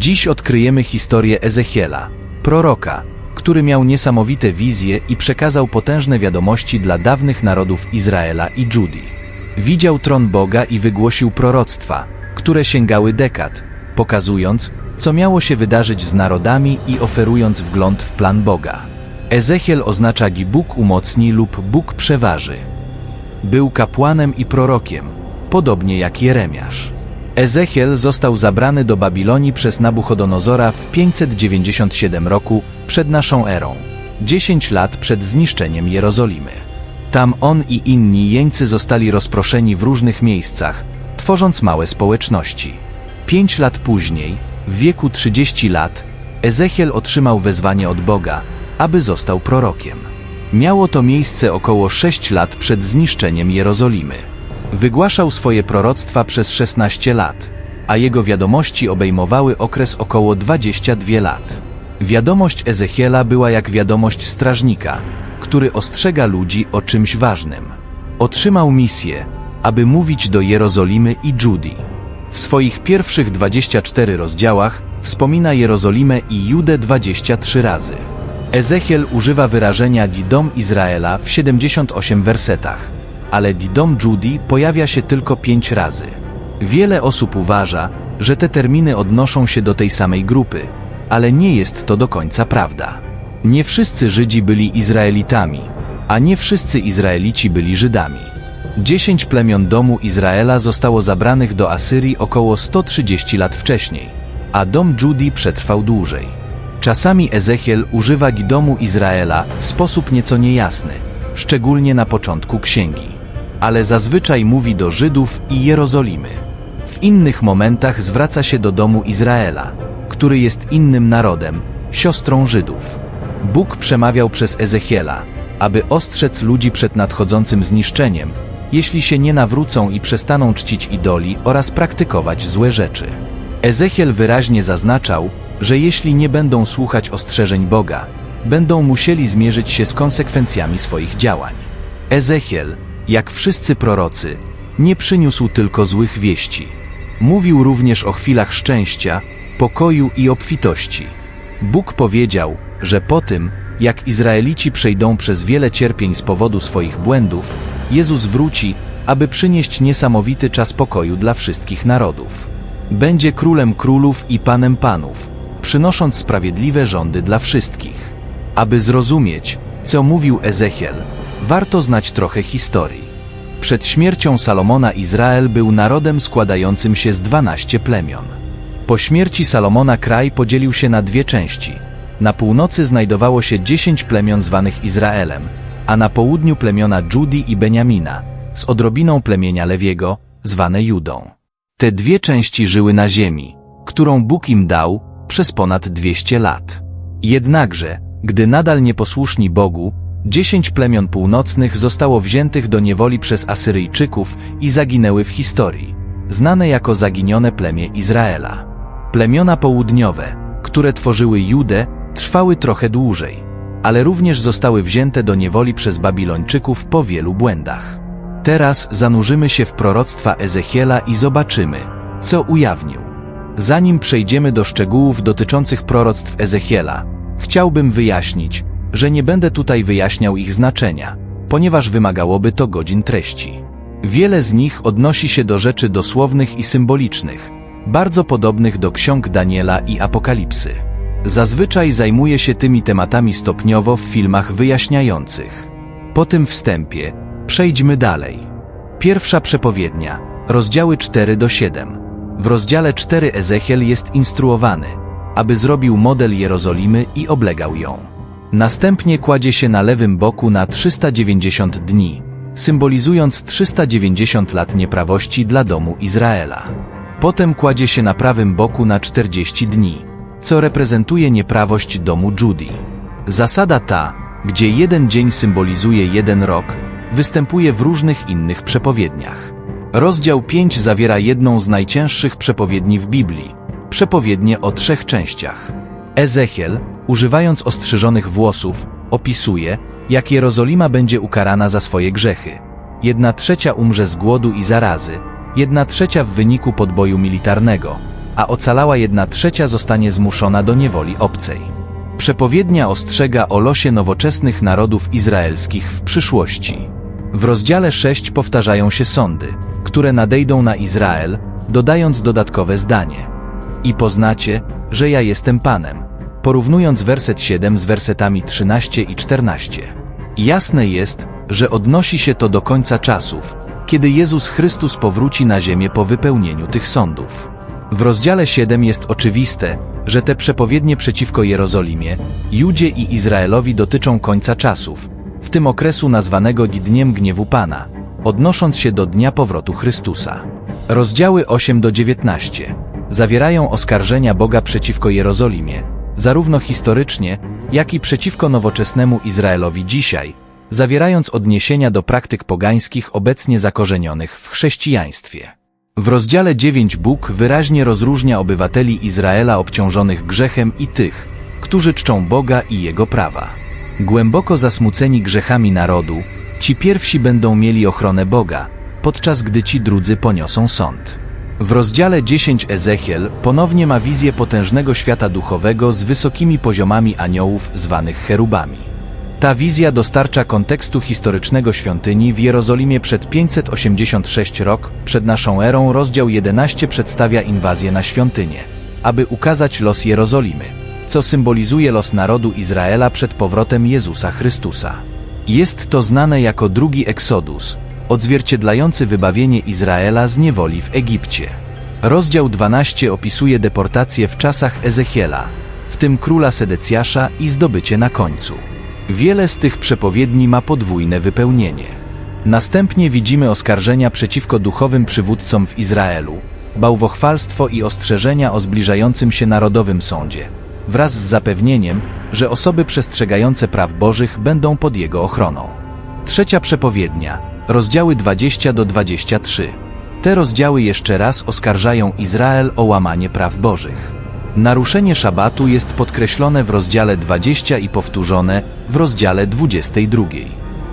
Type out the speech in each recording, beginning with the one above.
Dziś odkryjemy historię Ezechiela, proroka, który miał niesamowite wizje i przekazał potężne wiadomości dla dawnych narodów Izraela i Judii. Widział tron Boga i wygłosił proroctwa, które sięgały dekad, pokazując, co miało się wydarzyć z narodami i oferując wgląd w plan Boga. Ezechiel oznacza gi Bóg umocni lub Bóg przeważy. Był kapłanem i prorokiem, podobnie jak Jeremiasz. Ezechiel został zabrany do Babilonii przez Nabuchodonozora w 597 roku przed naszą erą, 10 lat przed zniszczeniem Jerozolimy. Tam on i inni jeńcy zostali rozproszeni w różnych miejscach, tworząc małe społeczności. Pięć lat później, w wieku 30 lat, Ezechiel otrzymał wezwanie od Boga, aby został prorokiem. Miało to miejsce około 6 lat przed zniszczeniem Jerozolimy. Wygłaszał swoje proroctwa przez 16 lat, a jego wiadomości obejmowały okres około 22 lat. Wiadomość Ezechiela była jak wiadomość strażnika, który ostrzega ludzi o czymś ważnym. Otrzymał misję, aby mówić do Jerozolimy i Judii. W swoich pierwszych 24 rozdziałach wspomina Jerozolimę i Judę 23 razy. Ezechiel używa wyrażenia Didom Izraela w 78 wersetach, ale Didom Judii pojawia się tylko 5 razy. Wiele osób uważa, że te terminy odnoszą się do tej samej grupy, ale nie jest to do końca prawda. Nie wszyscy Żydzi byli Izraelitami, a nie wszyscy Izraelici byli Żydami. Dziesięć plemion domu Izraela zostało zabranych do Asyrii około 130 lat wcześniej, a dom Judii przetrwał dłużej. Czasami Ezechiel używa domu Izraela w sposób nieco niejasny, szczególnie na początku księgi, ale zazwyczaj mówi do Żydów i Jerozolimy. W innych momentach zwraca się do domu Izraela, który jest innym narodem, siostrą Żydów. Bóg przemawiał przez Ezechiela, aby ostrzec ludzi przed nadchodzącym zniszczeniem, jeśli się nie nawrócą i przestaną czcić idoli oraz praktykować złe rzeczy. Ezechiel wyraźnie zaznaczał, że jeśli nie będą słuchać ostrzeżeń Boga, będą musieli zmierzyć się z konsekwencjami swoich działań. Ezechiel, jak wszyscy prorocy, nie przyniósł tylko złych wieści. Mówił również o chwilach szczęścia, pokoju i obfitości. Bóg powiedział, że po tym, jak Izraelici przejdą przez wiele cierpień z powodu swoich błędów, Jezus wróci, aby przynieść niesamowity czas pokoju dla wszystkich narodów. Będzie królem królów i panem panów, przynosząc sprawiedliwe rządy dla wszystkich. Aby zrozumieć, co mówił Ezechiel, warto znać trochę historii. Przed śmiercią Salomona Izrael był narodem składającym się z 12 plemion. Po śmierci Salomona kraj podzielił się na dwie części. Na północy znajdowało się 10 plemion zwanych Izraelem, a na południu plemiona Judii i Beniamina, z odrobiną plemienia Lewiego, zwane Judą. Te dwie części żyły na ziemi, którą Bóg im dał przez ponad 200 lat. Jednakże, gdy nadal nieposłuszni Bogu, dziesięć plemion północnych zostało wziętych do niewoli przez Asyryjczyków i zaginęły w historii, znane jako zaginione plemię Izraela. Plemiona południowe, które tworzyły Judę, trwały trochę dłużej, ale również zostały wzięte do niewoli przez Babilończyków po wielu błędach. Teraz zanurzymy się w proroctwa Ezechiela i zobaczymy, co ujawnił. Zanim przejdziemy do szczegółów dotyczących proroctw Ezechiela, chciałbym wyjaśnić, że nie będę tutaj wyjaśniał ich znaczenia, ponieważ wymagałoby to godzin treści. Wiele z nich odnosi się do rzeczy dosłownych i symbolicznych, bardzo podobnych do ksiąg Daniela i Apokalipsy. Zazwyczaj zajmuję się tymi tematami stopniowo w filmach wyjaśniających. Po tym wstępie przejdźmy dalej. Pierwsza przepowiednia, rozdziały 4 do 7. W rozdziale 4 Ezechiel jest instruowany, aby zrobił model Jerozolimy i oblegał ją. Następnie kładzie się na lewym boku na 390 dni, symbolizując 390 lat nieprawości dla domu Izraela. Potem kładzie się na prawym boku na 40 dni, co reprezentuje nieprawość domu Judii. Zasada ta, gdzie jeden dzień symbolizuje jeden rok, występuje w różnych innych przepowiedniach. Rozdział 5 zawiera jedną z najcięższych przepowiedni w Biblii, przepowiednię o trzech częściach. Ezechiel, używając ostrzyżonych włosów, opisuje, jak Jerozolima będzie ukarana za swoje grzechy. Jedna trzecia umrze z głodu i zarazy, jedna trzecia w wyniku podboju militarnego, a ocalała jedna trzecia zostanie zmuszona do niewoli obcej. Przepowiednia ostrzega o losie nowoczesnych narodów izraelskich w przyszłości. W rozdziale 6 powtarzają się sądy, które nadejdą na Izrael, dodając dodatkowe zdanie. I poznacie, że ja jestem Panem, porównując werset 7 z wersetami 13 i 14. Jasne jest, że odnosi się to do końca czasów, kiedy Jezus Chrystus powróci na ziemię po wypełnieniu tych sądów. W rozdziale 7 jest oczywiste, że te przepowiednie przeciwko Jerozolimie, Judzie i Izraelowi dotyczą końca czasów, w tym okresu nazwanego Dniem Gniewu Pana, odnosząc się do dnia powrotu Chrystusa. Rozdziały 8 do 19 zawierają oskarżenia Boga przeciwko Jerozolimie, zarówno historycznie, jak i przeciwko nowoczesnemu Izraelowi dzisiaj, zawierając odniesienia do praktyk pogańskich obecnie zakorzenionych w chrześcijaństwie. W rozdziale 9 Bóg wyraźnie rozróżnia obywateli Izraela obciążonych grzechem i tych, którzy czczą Boga i Jego prawa. Głęboko zasmuceni grzechami narodu, ci pierwsi będą mieli ochronę Boga, podczas gdy ci drudzy poniosą sąd. W rozdziale 10 Ezechiel ponownie ma wizję potężnego świata duchowego z wysokimi poziomami aniołów zwanych cherubami. Ta wizja dostarcza kontekstu historycznego świątyni w Jerozolimie przed 586 rok przed naszą erą. Rozdział 11 przedstawia inwazję na świątynię, aby ukazać los Jerozolimy, co symbolizuje los narodu Izraela przed powrotem Jezusa Chrystusa. Jest to znane jako drugi Eksodus, odzwierciedlający wybawienie Izraela z niewoli w Egipcie. Rozdział 12 opisuje deportację w czasach Ezechiela, w tym króla Sedecjasza i zdobycie na końcu. Wiele z tych przepowiedni ma podwójne wypełnienie. Następnie widzimy oskarżenia przeciwko duchowym przywódcom w Izraelu, bałwochwalstwo i ostrzeżenia o zbliżającym się narodowym sądzie, wraz z zapewnieniem, że osoby przestrzegające praw bożych będą pod jego ochroną. Trzecia przepowiednia, rozdziały 20 do 23. Te rozdziały jeszcze raz oskarżają Izrael o łamanie praw bożych. Naruszenie szabatu jest podkreślone w rozdziale 20 i powtórzone w rozdziale 22.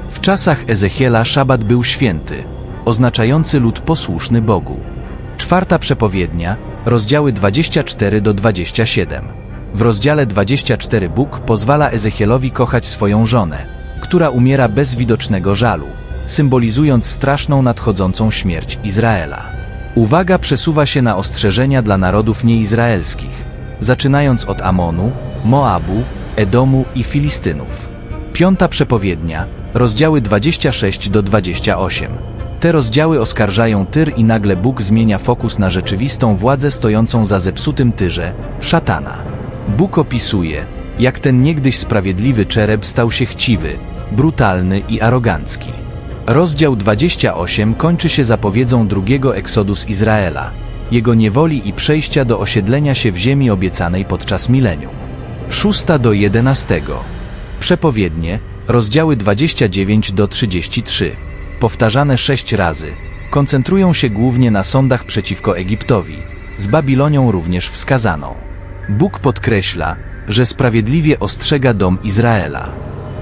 W czasach Ezechiela szabat był święty, oznaczający lud posłuszny Bogu. Czwarta przepowiednia, rozdziały 24 do 27. W rozdziale 24 Bóg pozwala Ezechielowi kochać swoją żonę, która umiera bez widocznego żalu, symbolizując straszną nadchodzącą śmierć Izraela. Uwaga przesuwa się na ostrzeżenia dla narodów nieizraelskich, zaczynając od Amonu, Moabu, Edomu i Filistynów. Piąta przepowiednia, rozdziały 26 do 28. Te rozdziały oskarżają Tyr i nagle Bóg zmienia fokus na rzeczywistą władzę stojącą za zepsutym Tyrze, szatana. Bóg opisuje, jak ten niegdyś sprawiedliwy czereb stał się chciwy, brutalny i arogancki. Rozdział 28 kończy się zapowiedzą drugiego eksodus Izraela, jego niewoli i przejścia do osiedlenia się w ziemi obiecanej podczas milenium. 6 do 11. Przepowiednie, rozdziały 29 do 33, powtarzane sześć razy, koncentrują się głównie na sądach przeciwko Egiptowi, z Babilonią również wskazaną. Bóg podkreśla, że sprawiedliwie ostrzega dom Izraela.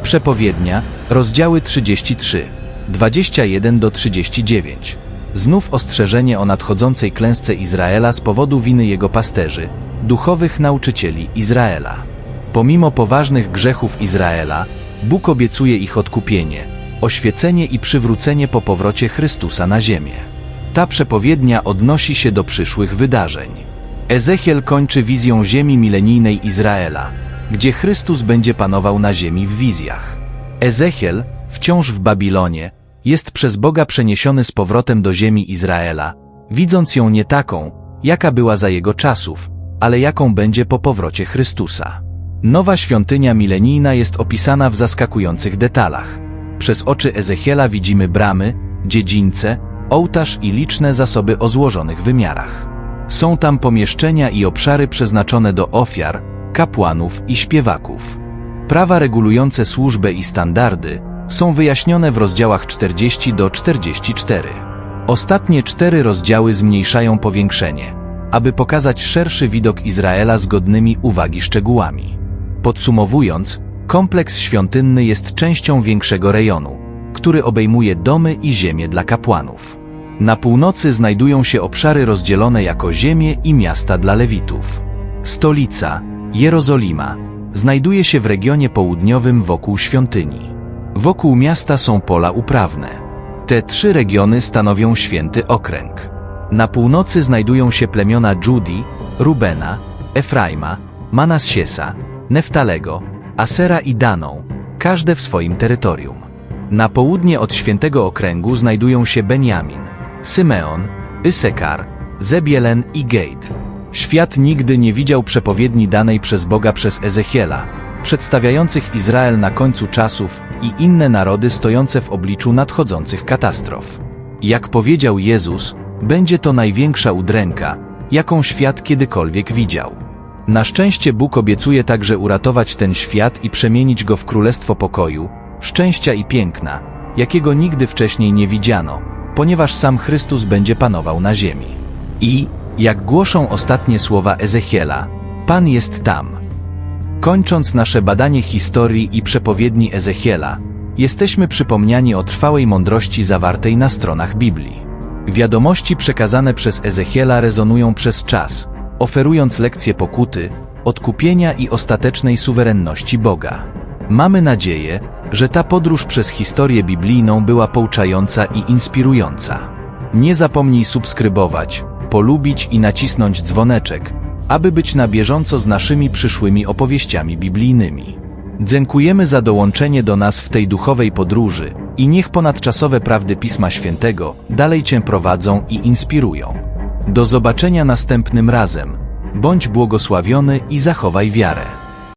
Przepowiednia, rozdziały 33, 21 do 39. Znów ostrzeżenie o nadchodzącej klęsce Izraela z powodu winy jego pasterzy, duchowych nauczycieli Izraela. Pomimo poważnych grzechów Izraela, Bóg obiecuje ich odkupienie, oświecenie i przywrócenie po powrocie Chrystusa na ziemię. Ta przepowiednia odnosi się do przyszłych wydarzeń. Ezechiel kończy wizją ziemi milenijnej Izraela, gdzie Chrystus będzie panował na ziemi w wizjach. Ezechiel, wciąż w Babilonie, jest przez Boga przeniesiony z powrotem do ziemi Izraela, widząc ją nie taką, jaka była za jego czasów, ale jaką będzie po powrocie Chrystusa. Nowa świątynia milenijna jest opisana w zaskakujących detalach. Przez oczy Ezechiela widzimy bramy, dziedzińce, ołtarz i liczne zasoby o złożonych wymiarach. Są tam pomieszczenia i obszary przeznaczone do ofiar, kapłanów i śpiewaków. Prawa regulujące służbę i standardy są wyjaśnione w rozdziałach 40 do 44. Ostatnie cztery rozdziały zmniejszają powiększenie, aby pokazać szerszy widok Izraela z godnymi uwagi szczegółami. Podsumowując, kompleks świątynny jest częścią większego rejonu, który obejmuje domy i ziemię dla kapłanów. Na północy znajdują się obszary rozdzielone jako ziemie i miasta dla Lewitów. Stolica, Jerozolima, znajduje się w regionie południowym wokół świątyni. Wokół miasta są pola uprawne. Te trzy regiony stanowią święty okręg. Na północy znajdują się plemiona Judi, Rubena, Efraima, Manassiesa, Neftalego, Asera i Daną, każde w swoim terytorium. Na południe od świętego okręgu znajdują się Benjamin, Symeon, Isekar, Zebielen i Gad. Świat nigdy nie widział przepowiedni danej przez Boga przez Ezechiela, przedstawiających Izrael na końcu czasów i inne narody stojące w obliczu nadchodzących katastrof. Jak powiedział Jezus, będzie to największa udręka, jaką świat kiedykolwiek widział. Na szczęście Bóg obiecuje także uratować ten świat i przemienić go w królestwo pokoju, szczęścia i piękna, jakiego nigdy wcześniej nie widziano, ponieważ sam Chrystus będzie panował na ziemi. I, jak głoszą ostatnie słowa Ezechiela, Pan jest tam. Kończąc nasze badanie historii i przepowiedni Ezechiela, jesteśmy przypomniani o trwałej mądrości zawartej na stronach Biblii. Wiadomości przekazane przez Ezechiela rezonują przez czas, oferując lekcje pokuty, odkupienia i ostatecznej suwerenności Boga. Mamy nadzieję, że ta podróż przez historię biblijną była pouczająca i inspirująca. Nie zapomnij subskrybować, polubić i nacisnąć dzwoneczek, aby być na bieżąco z naszymi przyszłymi opowieściami biblijnymi. Dziękujemy za dołączenie do nas w tej duchowej podróży i niech ponadczasowe prawdy Pisma Świętego dalej Cię prowadzą i inspirują. Do zobaczenia następnym razem. Bądź błogosławiony i zachowaj wiarę.